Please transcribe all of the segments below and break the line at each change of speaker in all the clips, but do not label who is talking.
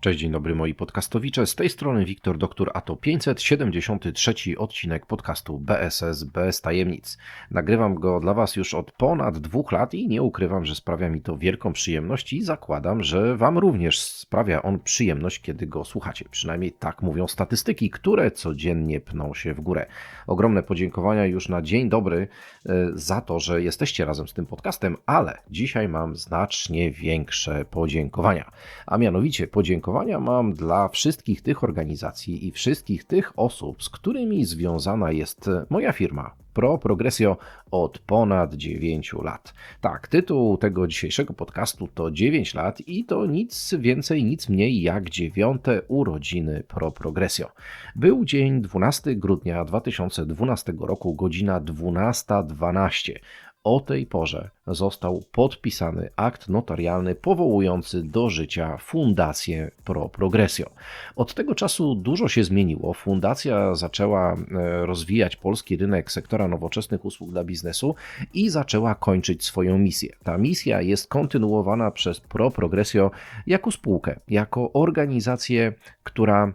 Cześć, dzień dobry moi podcastowicze. Z tej strony Wiktor Doktor, a to 573 odcinek podcastu BSS bez tajemnic. Nagrywam go dla Was już od ponad dwóch lat i nie ukrywam, że sprawia mi to wielką przyjemność i zakładam, że Wam również sprawia on przyjemność, kiedy go słuchacie. Przynajmniej tak mówią statystyki, które codziennie pną się w górę. Ogromne podziękowania już na dzień dobry e, za to, że jesteście razem z tym podcastem, ale dzisiaj mam znacznie większe podziękowania. A mianowicie podziękowania podziękowania mam dla wszystkich tych organizacji i wszystkich tych osób, z którymi związana jest moja firma Pro Progressio od ponad 9 lat. Tak, tytuł tego dzisiejszego podcastu to 9 lat i to nic więcej, nic mniej jak dziewiąte urodziny Pro Progressio. Był dzień 12 grudnia 2012 roku, godzina 12.12 o tej porze został podpisany akt notarialny powołujący do życia Fundację Pro Progressio. Od tego czasu dużo się zmieniło. Fundacja zaczęła e, rozwijać polski rynek sektora nowoczesnych usług dla biznesu i zaczęła kończyć swoją misję. Ta misja jest kontynuowana przez Pro Progressio jako spółkę, jako organizację, która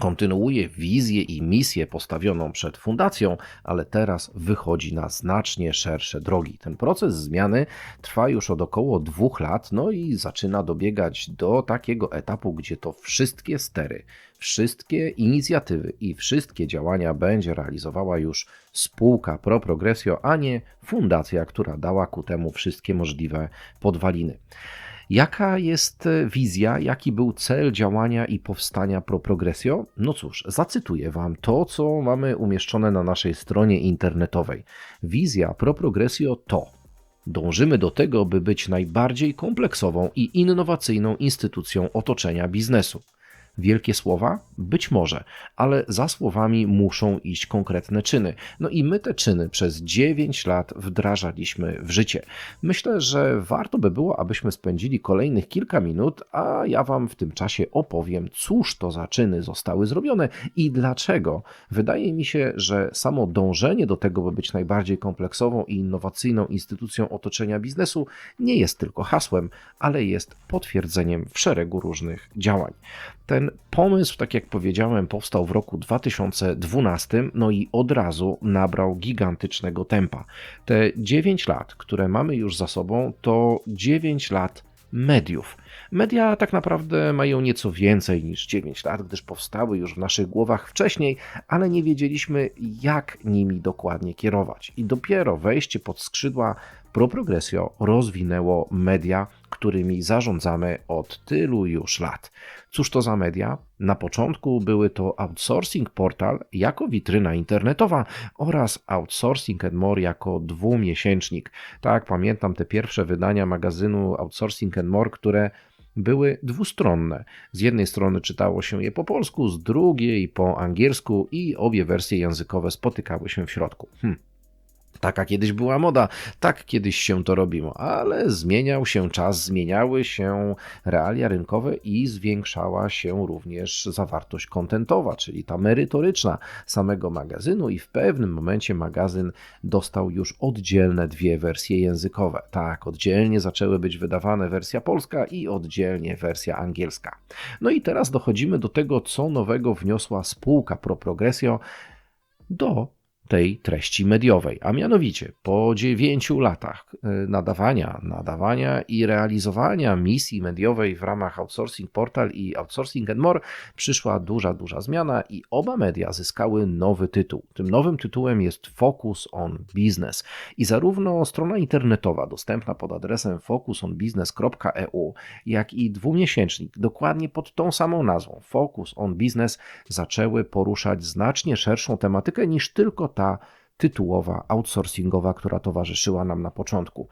kontynuuje wizję i misję postawioną przed fundacją, ale teraz wychodzi na znacznie szersze drogi. Ten proces zmiany trwa już od około dwóch lat, no i zaczyna dobiegać do takiego etapu, gdzie to wszystkie stery, wszystkie inicjatywy i wszystkie działania będzie realizowała już spółka Pro Progressio, a nie fundacja, która dała ku temu wszystkie możliwe podwaliny. Jaka jest e, wizja, jaki był cel działania i powstania Pro Progressio? No cóż, zacytuję Wam to, co mamy umieszczone na naszej stronie internetowej. Wizja Pro Progressio to Dążymy do tego, by być najbardziej kompleksową i innowacyjną instytucją otoczenia biznesu. Wielkie słowa? Być może, ale za słowami muszą iść konkretne czyny. No i my te czyny przez 9 lat wdrażaliśmy w życie. Myślę, że warto by było, abyśmy spędzili kolejnych kilka minut, a ja Wam w tym czasie opowiem, cóż to za czyny zostały zrobione i dlaczego. Wydaje mi się, że samo dążenie do tego, by być najbardziej kompleksową i innowacyjną instytucją otoczenia biznesu, nie jest tylko hasłem, ale jest potwierdzeniem w szeregu różnych działań. Ten pomysł, tak jak powiedziałem, powstał w roku 2012, no i od razu nabrał gigantycznego tempa. Te 9 lat, które mamy już za sobą, to 9 lat mediów. Media tak naprawdę mają nieco więcej niż 9 lat, gdyż powstały już w naszych głowach wcześniej, ale nie wiedzieliśmy, jak nimi dokładnie kierować. I dopiero wejście pod skrzydła Pro Progressio rozwinęło media, którymi zarządzamy od tylu już lat. Cóż to za media? Na początku były to Outsourcing Portal jako witryna internetowa oraz Outsourcing and More jako dwumiesięcznik. Tak, pamiętam te pierwsze wydania magazynu Outsourcing and More, które były dwustronne. Z jednej strony czytało się je po polsku, z drugiej po angielsku i obie wersje językowe spotykały się w środku. Hm. Taka kiedyś była moda, tak kiedyś się to robiło, ale zmieniał się czas, zmieniały się realia rynkowe i zwiększała się również zawartość kontentowa, czyli ta merytoryczna samego magazynu i w pewnym momencie magazyn dostał już oddzielne dwie wersje językowe. Tak, oddzielnie zaczęły być wydawane wersja polska i oddzielnie wersja angielska. No i teraz dochodzimy do tego, co nowego wniosła spółka Pro Progressio do tej treści mediowej, a mianowicie po dziewięciu latach e, nadawania, nadawania i realizowania misji mediowej w ramach Outsourcing Portal i Outsourcing and More przyszła duża, duża zmiana i oba media zyskały nowy tytuł. Tym nowym tytułem jest Focus on Business i zarówno strona internetowa dostępna pod adresem focusonbusiness.eu, jak i dwumiesięcznik dokładnie pod tą samą nazwą Focus on Business zaczęły poruszać znacznie szerszą tematykę niż tylko ta tytułowa, outsourcingowa, która towarzyszyła nam na początku.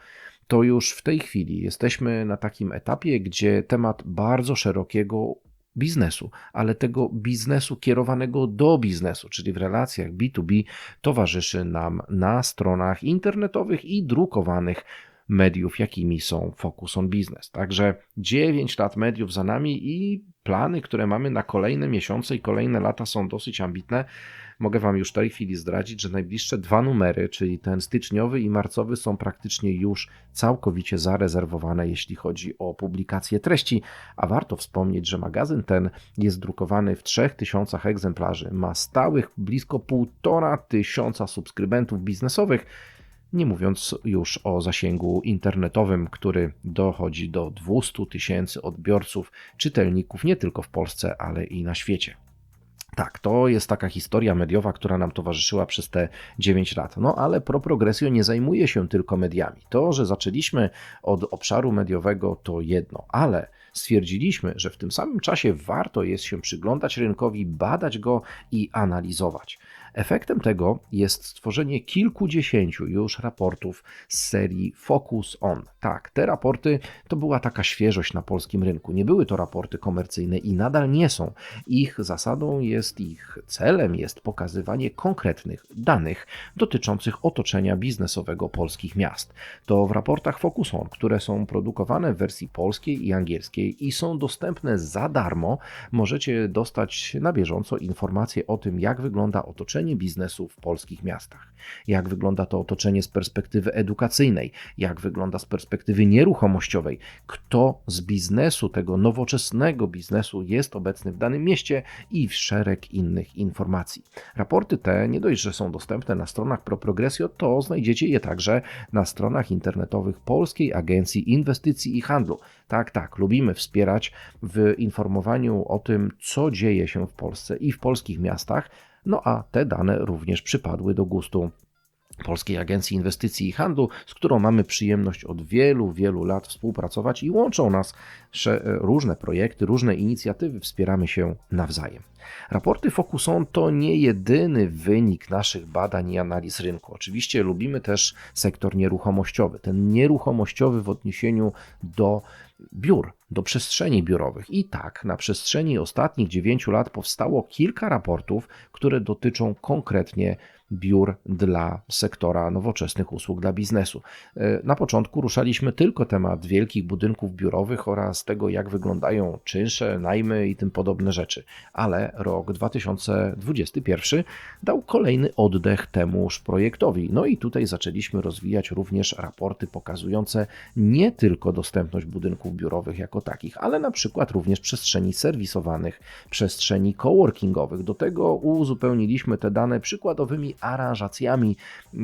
To już w tej chwili jesteśmy na takim etapie, gdzie temat bardzo szerokiego biznesu, ale tego biznesu kierowanego do biznesu, czyli w relacjach B2B, towarzyszy nam na stronach internetowych i drukowanych mediów, jakimi są Focus on Business. Także 9 lat mediów za nami i plany, które mamy na kolejne miesiące i kolejne lata są dosyć ambitne. Mogę Wam już w tej chwili zdradzić, że najbliższe dwa numery, czyli ten styczniowy i marcowy, są praktycznie już całkowicie zarezerwowane, jeśli chodzi o publikację treści. A warto wspomnieć, że magazyn ten jest drukowany w 3000 egzemplarzy, ma stałych blisko 1,5 tysiąca subskrybentów biznesowych nie mówiąc już o zasięgu internetowym, który dochodzi do 200 tysięcy odbiorców, czytelników nie tylko w Polsce, ale i na świecie. Tak, to jest taka historia mediowa, która nam towarzyszyła przez te 9 lat. No ale ProProgresjo nie zajmuje się tylko mediami. To, że zaczęliśmy od obszaru mediowego, to jedno, ale stwierdziliśmy, że w tym samym czasie warto jest się przyglądać rynkowi, badać go i analizować. Efektem tego jest stworzenie kilkudziesięciu już raportów z serii Focus On. Tak, te raporty to była taka świeżość na polskim rynku. Nie były to raporty komercyjne i nadal nie są. Ich zasadą jest, ich celem jest pokazywanie konkretnych danych dotyczących otoczenia biznesowego polskich miast. To w raportach Focus On, które są produkowane w wersji polskiej i angielskiej i są dostępne za darmo, możecie dostać na bieżąco informacje o tym, jak wygląda otoczenie otoczenie biznesu w polskich miastach. Jak wygląda to otoczenie z perspektywy edukacyjnej, jak wygląda z perspektywy nieruchomościowej, kto z biznesu, tego nowoczesnego biznesu jest obecny w danym mieście i w szereg innych informacji. Raporty te nie dość, że są dostępne na stronach ProProgresjo, to znajdziecie je także na stronach internetowych Polskiej Agencji Inwestycji i Handlu. Tak, tak, lubimy wspierać w informowaniu o tym, co dzieje się w Polsce i w polskich miastach, no a te dane również przypadły do gustu Polskiej Agencji Inwestycji i Handlu, z którą mamy przyjemność od wielu, wielu lat współpracować i łączą nas różne projekty, różne inicjatywy, wspieramy się nawzajem. Raporty Focuson to nie jedyny wynik naszych badań i analiz rynku. Oczywiście lubimy też sektor nieruchomościowy. Ten nieruchomościowy w odniesieniu do biur, do przestrzeni biurowych. I tak, na przestrzeni ostatnich 9 lat powstało kilka raportów, które dotyczą konkretnie biur dla sektora nowoczesnych usług dla biznesu. E, na początku ruszaliśmy tylko temat wielkich budynków biurowych oraz tego, jak wyglądają czynsze, najmy i tym podobne rzeczy, ale rok 2021 dał kolejny oddech temuż projektowi. No i tutaj zaczęliśmy rozwijać również raporty pokazujące nie tylko dostępność budynków biurowych jako takich, ale na przykład również przestrzeni serwisowanych, przestrzeni coworkingowych. Do tego uzupełniliśmy te dane przykładowymi aranżacjami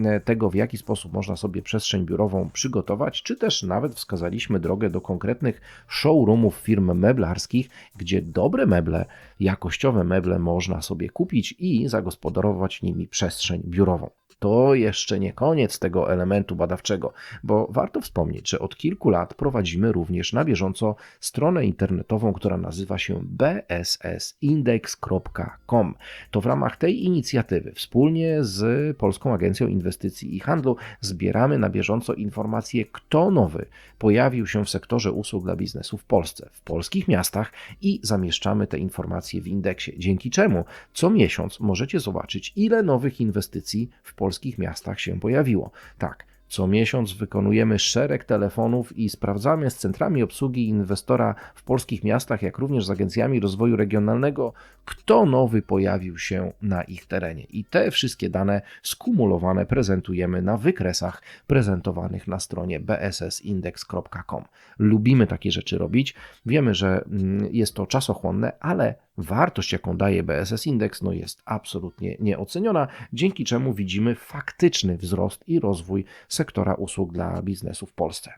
e, tego, w jaki sposób można sobie przestrzeń biurową przygotować, czy też nawet wskazaliśmy drogę do konkretnych showroomów firm meblarskich, gdzie dobre meble, jakościowe meble można sobie kupić i zagospodarować nimi przestrzeń biurową to jeszcze nie koniec tego elementu badawczego, bo warto wspomnieć, że od kilku lat prowadzimy również na bieżąco stronę internetową, która nazywa się bssindex.com. To w ramach tej inicjatywy wspólnie z Polską Agencją Inwestycji i Handlu zbieramy na bieżąco informacje, kto nowy pojawił się w sektorze usług dla biznesu w Polsce, w polskich miastach i zamieszczamy te informacje w indeksie, dzięki czemu co miesiąc możecie zobaczyć, ile nowych inwestycji w Polsce polskich miastach się pojawiło. Tak, co miesiąc wykonujemy szereg telefonów i sprawdzamy z centrami obsługi inwestora w polskich miastach, jak również z agencjami rozwoju regionalnego, kto nowy pojawił się na ich terenie. I te wszystkie dane skumulowane prezentujemy na wykresach prezentowanych na stronie bssindex.com. Lubimy takie rzeczy robić. Wiemy, że mm, jest to czasochłonne, ale wartość, jaką daje BSS Index, no jest absolutnie nieoceniona, dzięki czemu widzimy faktyczny wzrost i rozwój sektora usług dla biznesu w Polsce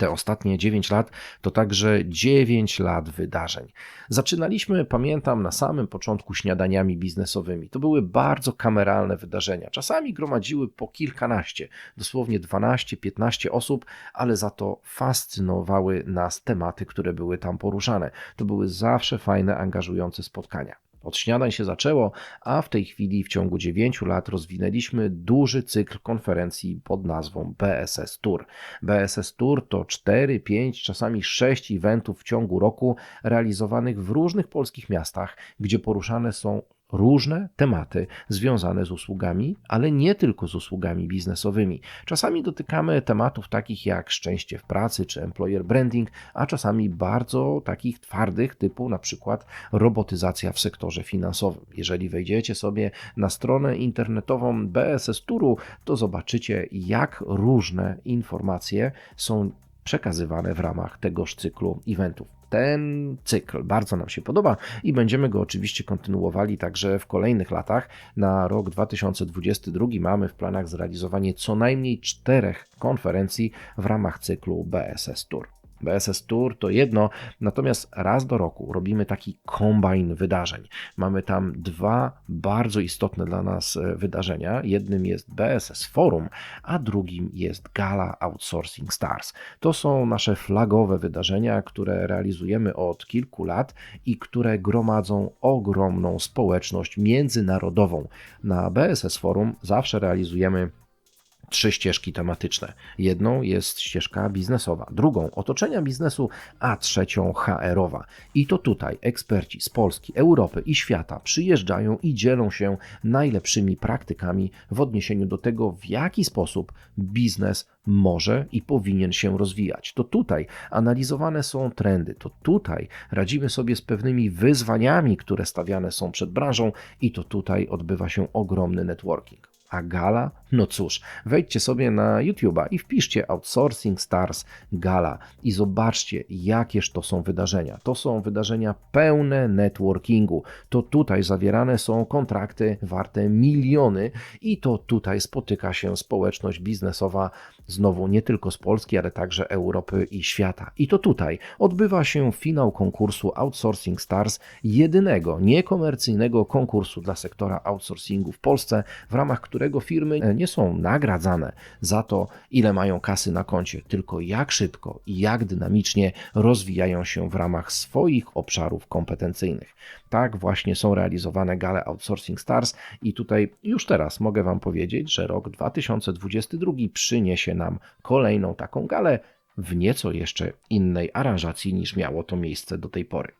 te ostatnie 9 lat to także 9 lat wydarzeń. Zaczynaliśmy, pamiętam, na samym początku śniadaniami biznesowymi. To były bardzo kameralne wydarzenia. Czasami gromadziły po kilkanaście, dosłownie 12-15 osób, ale za to fascynowały nas tematy, które były tam poruszane. To były zawsze fajne, angażujące spotkania. Od śniadań się zaczęło, a w tej chwili w ciągu 9 lat rozwinęliśmy duży cykl konferencji pod nazwą BSS Tour. BSS Tour to 4, 5, czasami 6 eventów w ciągu roku realizowanych w różnych polskich miastach, gdzie poruszane są różne tematy związane z usługami, ale nie tylko z usługami biznesowymi. Czasami dotykamy tematów takich jak szczęście w pracy czy employer branding, a czasami bardzo takich twardych, typu na przykład robotyzacja w sektorze finansowym. Jeżeli wejdziecie sobie na stronę internetową BSS Turu, to zobaczycie, jak różne informacje są przekazywane w ramach tegoż cyklu eventów ten cykl bardzo nam się podoba i będziemy go oczywiście kontynuowali także w kolejnych latach. Na rok 2022 mamy w planach zrealizowanie co najmniej czterech konferencji w ramach cyklu BSS Tour. BSS Tour to jedno, natomiast raz do roku robimy taki kombajn wydarzeń. Mamy tam dwa bardzo istotne dla nas e, wydarzenia. Jednym jest BSS Forum, a drugim jest Gala Outsourcing Stars. To są nasze flagowe wydarzenia, które realizujemy od kilku lat i które gromadzą ogromną społeczność międzynarodową. Na BSS Forum zawsze realizujemy trzy ścieżki tematyczne. Jedną jest ścieżka biznesowa, drugą otoczenia biznesu, a trzecią HR-owa. I to tutaj eksperci z Polski, Europy i świata przyjeżdżają i dzielą się najlepszymi praktykami w odniesieniu do tego, w jaki sposób biznes może i powinien się rozwijać. To tutaj analizowane są trendy, to tutaj radzimy sobie z pewnymi wyzwaniami, które stawiane są przed branżą, i to tutaj odbywa się ogromny networking. A gala? No cóż, wejdźcie sobie na YouTube'a i wpiszcie Outsourcing Stars Gala i zobaczcie, jakież to są wydarzenia. To są wydarzenia pełne networkingu. To tutaj zawierane są kontrakty warte miliony i to tutaj spotyka się społeczność biznesowa, znowu nie tylko z Polski, ale także Europy i świata. I to tutaj odbywa się finał konkursu Outsourcing Stars, jedynego niekomercyjnego konkursu dla sektora outsourcingu w Polsce, w ramach którego którego firmy nie są nagradzane za to, ile mają kasy na koncie, tylko jak szybko i jak dynamicznie rozwijają się w ramach swoich obszarów kompetencyjnych. Tak właśnie są realizowane gale Outsourcing Stars i tutaj już teraz mogę Wam powiedzieć, że rok 2022 przyniesie nam kolejną taką galę w nieco jeszcze innej aranżacji niż miało to miejsce do tej pory.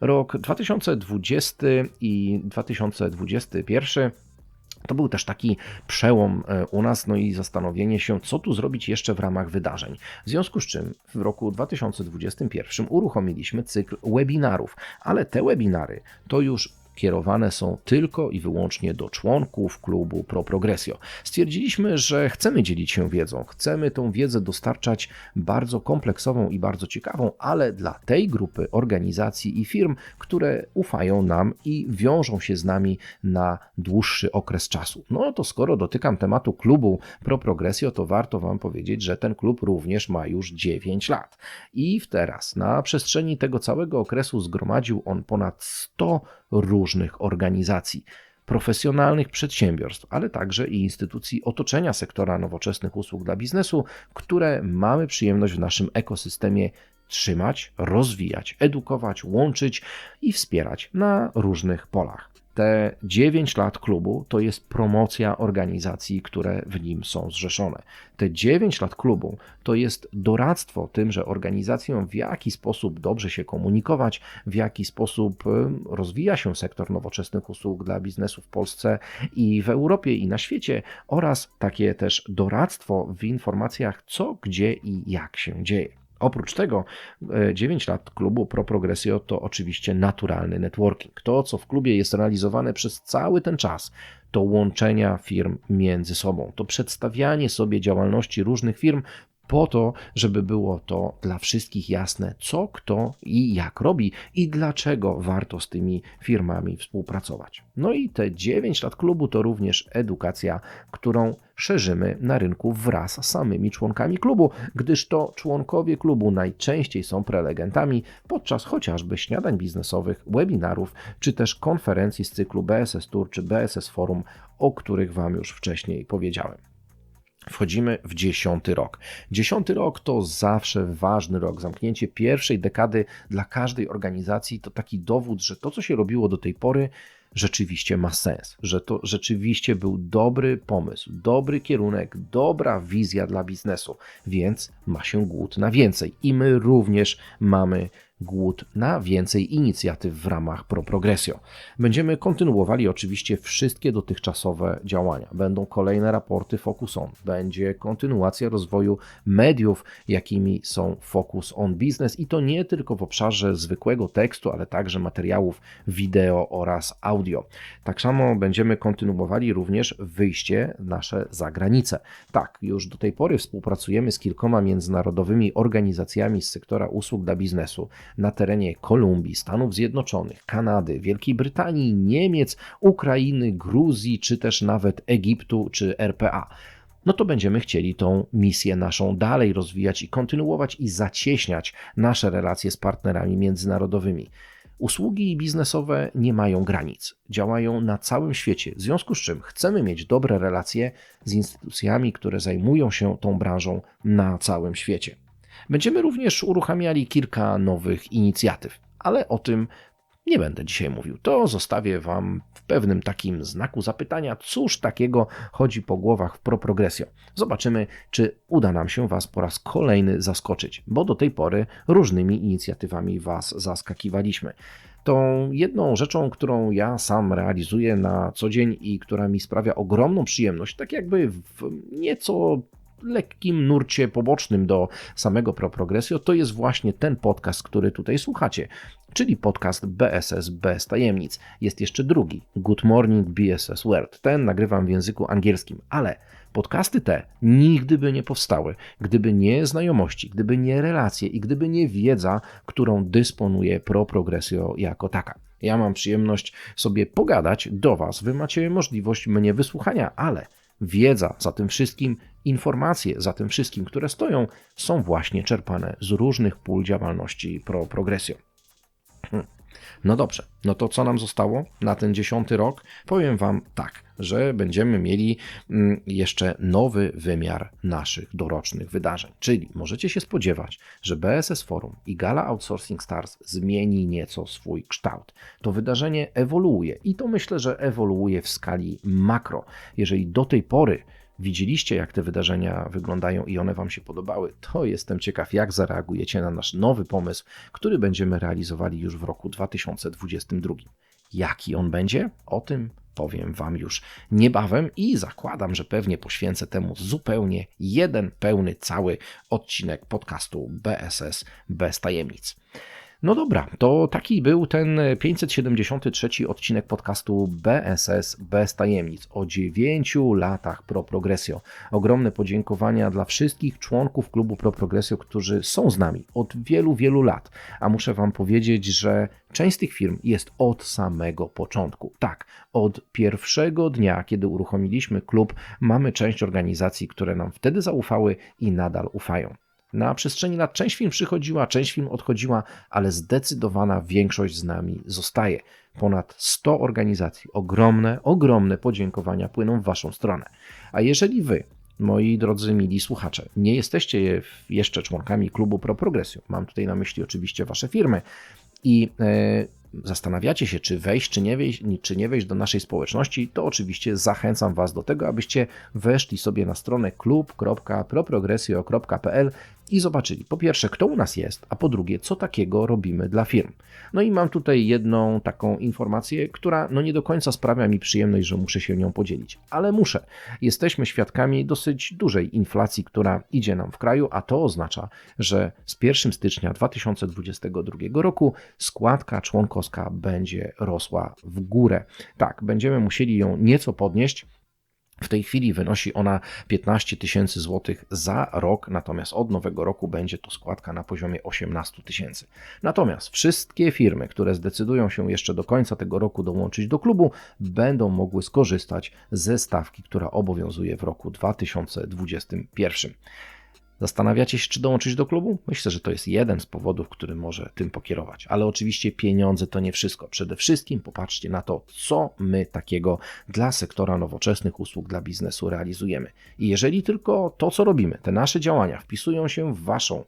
Rok 2020 i 2021 to był też taki przełom e, u nas, no i zastanowienie się, co tu zrobić jeszcze w ramach wydarzeń. W związku z czym w roku 2021 uruchomiliśmy cykl webinarów, ale te webinary to już kierowane są tylko i wyłącznie do członków klubu Pro Progressio. Stwierdziliśmy, że chcemy dzielić się wiedzą, chcemy tą wiedzę dostarczać bardzo kompleksową i bardzo ciekawą, ale dla tej grupy organizacji i firm, które ufają nam i wiążą się z nami na dłuższy okres czasu. No to skoro dotykam tematu klubu Pro Progressio, to warto Wam powiedzieć, że ten klub również ma już 9 lat. I teraz, na przestrzeni tego całego okresu zgromadził on ponad 100 różnych organizacji, profesjonalnych przedsiębiorstw, ale także i instytucji otoczenia sektora nowoczesnych usług dla biznesu, które mamy przyjemność w naszym ekosystemie trzymać, rozwijać, edukować, łączyć i wspierać na różnych polach. Te 9 lat klubu to jest promocja organizacji, które w nim są zrzeszone. Te 9 lat klubu to jest doradztwo tymże organizacjom, w jaki sposób dobrze się komunikować, w jaki sposób rozwija się sektor nowoczesnych usług dla biznesu w Polsce i w Europie i na świecie, oraz takie też doradztwo w informacjach, co, gdzie i jak się dzieje. Oprócz tego 9 e, lat klubu Pro Progressio to oczywiście naturalny networking. To, co w klubie jest realizowane przez cały ten czas, to łączenia firm między sobą, to przedstawianie sobie działalności różnych firm po to, żeby było to dla wszystkich jasne, co, kto i jak robi i dlaczego warto z tymi firmami współpracować. No i te 9 lat klubu to również edukacja, którą szerzymy na rynku wraz z samymi członkami klubu, gdyż to członkowie klubu najczęściej są prelegentami podczas chociażby śniadań biznesowych, webinarów czy też konferencji z cyklu BSS Tour czy BSS Forum, o których Wam już wcześniej powiedziałem. Wchodzimy w dziesiąty rok. Dziesiąty rok to zawsze ważny rok. Zamknięcie pierwszej dekady dla każdej organizacji to taki dowód, że to, co się robiło do tej pory, rzeczywiście ma sens, że to rzeczywiście był dobry pomysł, dobry kierunek, dobra wizja dla biznesu, więc ma się głód na więcej. I my również mamy głód na więcej inicjatyw w ramach ProProgresio. Będziemy kontynuowali oczywiście wszystkie dotychczasowe działania. Będą kolejne raporty Focus On, będzie kontynuacja rozwoju mediów, jakimi są Focus On Business i to nie tylko w obszarze zwykłego tekstu, ale także materiałów wideo oraz audio. Tak samo będziemy kontynuowali również wyjście nasze za granicę. Tak, już do tej pory współpracujemy z kilkoma międzynarodowymi organizacjami z sektora usług dla biznesu na terenie Kolumbii, Stanów Zjednoczonych, Kanady, Wielkiej Brytanii, Niemiec, Ukrainy, Gruzji czy też nawet Egiptu czy RPA no to będziemy chcieli tą misję naszą dalej rozwijać i kontynuować i zacieśniać nasze relacje z partnerami międzynarodowymi. Usługi biznesowe nie mają granic, działają na całym świecie, w związku z czym chcemy mieć dobre relacje z instytucjami, które zajmują się tą branżą na całym świecie. Będziemy również uruchamiali kilka nowych inicjatyw, ale o tym nie będę dzisiaj mówił. To zostawię Wam w pewnym takim znaku zapytania, cóż takiego chodzi po głowach w ProProgresio. Zobaczymy, czy uda nam się Was po raz kolejny zaskoczyć, bo do tej pory różnymi inicjatywami Was zaskakiwaliśmy. Tą jedną rzeczą, którą ja sam realizuję na co dzień i która mi sprawia ogromną przyjemność, tak jakby w nieco lekkim nurcie pobocznym do samego ProProgresio, to jest właśnie ten podcast, który tutaj słuchacie, czyli podcast BSS bez tajemnic. Jest jeszcze drugi, Good Morning BSS World. Ten nagrywam w języku angielskim, ale podcasty te nigdy by nie powstały, gdyby nie znajomości, gdyby nie relacje i gdyby nie wiedza, którą dysponuje ProProgresio jako taka. Ja mam przyjemność sobie pogadać do Was. Wy macie możliwość mnie wysłuchania, ale wiedza za tym wszystkim, informacje za tym wszystkim, które stoją, są właśnie czerpane z różnych pól działalności pro progresjo. No dobrze, no to co nam zostało na ten dziesiąty rok? Powiem Wam tak, że będziemy mieli mm, jeszcze nowy wymiar naszych dorocznych wydarzeń. Czyli możecie się spodziewać, że BSS Forum i Gala Outsourcing Stars zmieni nieco swój kształt. To wydarzenie ewoluuje i to myślę, że ewoluuje w skali makro. Jeżeli do tej pory widzieliście, jak te wydarzenia wyglądają i one Wam się podobały, to jestem ciekaw, jak zareagujecie na nasz nowy pomysł, który będziemy realizowali już w roku 2022. Jaki on będzie? O tym powiem Wam już niebawem i zakładam, że pewnie poświęcę temu zupełnie jeden pełny cały odcinek podcastu BSS bez tajemnic. No dobra, to taki był ten 573 odcinek podcastu BSS bez tajemnic o 9 latach Pro Progresio. Ogromne podziękowania dla wszystkich członków klubu Pro Progresio, którzy są z nami od wielu, wielu lat. A muszę Wam powiedzieć, że część z tych firm jest od samego początku. Tak, od pierwszego dnia, kiedy uruchomiliśmy klub, mamy część organizacji, które nam wtedy zaufały i nadal ufają. Na przestrzeni lat część film przychodziła, część film odchodziła, ale zdecydowana większość z nami zostaje. Ponad 100 organizacji. Ogromne, ogromne podziękowania płyną w Waszą stronę. A jeżeli Wy, moi drodzy mili słuchacze, nie jesteście jeszcze członkami klubu Pro Progresju, mam tutaj na myśli oczywiście Wasze firmy i e, zastanawiacie się, czy wejść, czy nie wejść, czy nie wejść do naszej społeczności, to oczywiście zachęcam Was do tego, abyście weszli sobie na stronę klub.proprogresjo.pl i zobaczyli po pierwsze, kto u nas jest, a po drugie, co takiego robimy dla firm. No i mam tutaj jedną taką informację, która no nie do końca sprawia mi przyjemność, że muszę się nią podzielić, ale muszę. Jesteśmy świadkami dosyć dużej inflacji, która idzie nam w kraju, a to oznacza, że z 1 stycznia 2022 roku składka członkowska będzie rosła w górę. Tak, będziemy musieli ją nieco podnieść w tej chwili wynosi ona 15 tysięcy złotych za rok, natomiast od nowego roku będzie to składka na poziomie 18 tysięcy. Natomiast wszystkie firmy, które zdecydują się jeszcze do końca tego roku dołączyć do klubu, będą mogły skorzystać ze stawki, która obowiązuje w roku 2021. Zastanawiacie się, czy dołączyć do klubu? Myślę, że to jest jeden z powodów, który może tym pokierować. Ale oczywiście pieniądze to nie wszystko. Przede wszystkim popatrzcie na to, co my takiego dla sektora nowoczesnych usług dla biznesu realizujemy. I jeżeli tylko to, co robimy, te nasze działania wpisują się w Waszą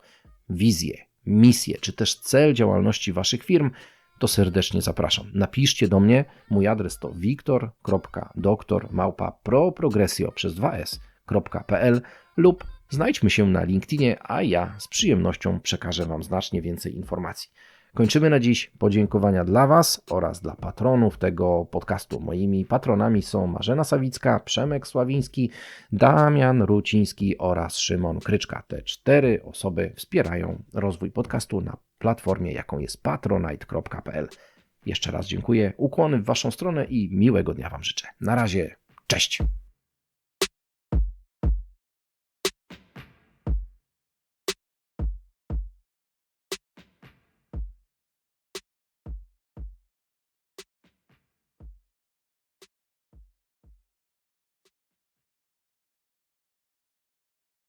wizję, misję, czy też cel działalności Waszych firm, to serdecznie zapraszam. Napiszcie do mnie. Mój adres to wiktor.doktor przez 2s.pl lub Znajdźmy się na LinkedInie, a ja z przyjemnością przekażę Wam znacznie więcej informacji. Kończymy na dziś podziękowania dla Was oraz dla patronów tego podcastu. Moimi patronami są Marzena Sawicka, Przemek Sławiński, Damian Ruciński oraz Szymon Kryczka. Te cztery osoby wspierają rozwój podcastu na platformie, jaką jest patronite.pl. Jeszcze raz dziękuję, ukłony w Waszą stronę i miłego dnia Wam życzę. Na razie, cześć!